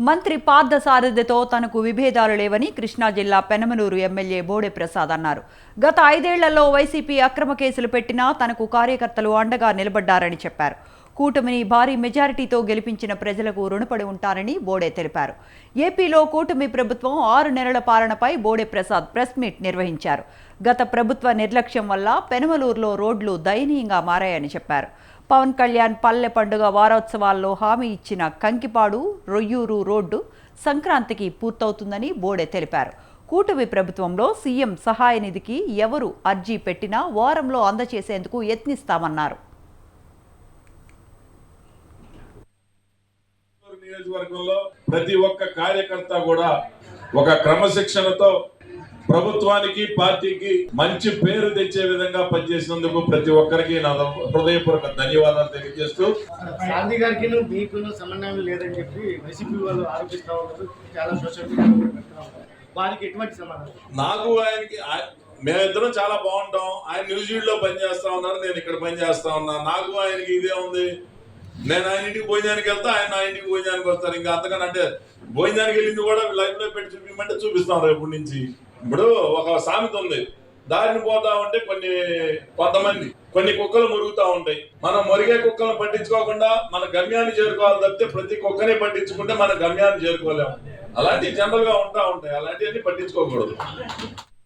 మంత్రి పార్థ సారథితో తనకు విభేదాలు లేవని కృష్ణా జిల్లా పెనమలూరు ఎమ్మెల్యే బోడే ప్రసాద్ అన్నారు. గత ఐదేళ్ళలో వైసీపీ అక్రమ కేసులు పెట్టినా తనకు కార్యకర్తలు అండగా నిలబడ్డారని చెప్పారు. కూటమిని భారీ మెజారిటీతో గెలిపించిన ప్రజలకు రుణపడి ఉంటారని బోడే తెలిపారు. ఏపీలో కూటమి ప్రభుత్వం ఆరు నెలల పాలనపై బోడే ప్రసాద్ ప్రెస్ మీట్ నిర్వహించారు. గత ప్రభుత్వ నిర్లక్ష్యం వల్ల పెనమలూరులో రోడ్లు దయనీయంగా మారాయని చెప్పారు. పవన్ కళ్యాణ్ పల్లె పండుగ వారోత్సవాల్లో హామీ ఇచ్చిన కంకిపాడు రొయ్యూరు రోడ్డు సంక్రాంతికి పూర్తవుతుందని బోడే తెలిపారు. కూటమి ప్రభుత్వంలో సీఎం సహాయ నిధికి ఎవరు అర్జీ పెట్టినా వారంలో అందచేసేందుకు యత్నిస్తామన్నారు. నియోజకవర్గంలో ప్రతి ఒక్క కార్యకర్త కూడా ఒక క్రమశిక్షణతో ప్రభుత్వానికి పార్టీకి మంచి పేరు తెచ్చే విధంగా పనిచేసినందుకు ప్రతి ఒక్కరికి నా హృదయపూర్వక ధన్యవాదాలు తెలియజేస్తూ గాంధీ గారికి మీకును సమన్వయం లేదని చెప్పి వైసీపీ వాళ్ళు ఆరోపిస్తా ఉన్నారు. చాలా సోషల్ ఉన్నారు. వారికి ఎటువంటి సమాధానం? నాకు ఆయనకి ఆయ- మేమిద్దరం చాలా బాగుంటాం. ఆయన న్యూజిలాండ్లో పనిచేస్తా ఉన్నారు. నేను ఇక్కడ పనిచేస్తా ఉన్నా. నాకు ఆయనకి ఇదే ఉంది. నేను ఆయన ఇంటికి భోజనానికి వెళ్తా ఆయన నా ఇంటికి భోజనానికి వస్తారు. ఇంకా అంతకన్నా అంటే భోజనానికి వెళ్ళింది కూడా లైవ్లో పెట్టి చూపించమంటే చూపిస్తాం రేపటి నుంచి. ఇప్పుడు ఒక సామెత ఉంది. దారిని పోతా ఉంటే కొన్ని కొంతమంది కొన్ని కుక్కలు మురుగుతా ఉంటాయి. మనం మురిగే కుక్కలను పట్టించుకోకుండా మన గమ్యాన్ని చేరుకోవాలి తప్పితే ప్రతి కుక్కని పట్టించుకుంటే మన గమ్యాన్ని చేరుకోలేము. అలాంటివి జనరల్గా ఉంటా ఉంటాయి. అలాంటివన్నీ పట్టించుకోకూడదు.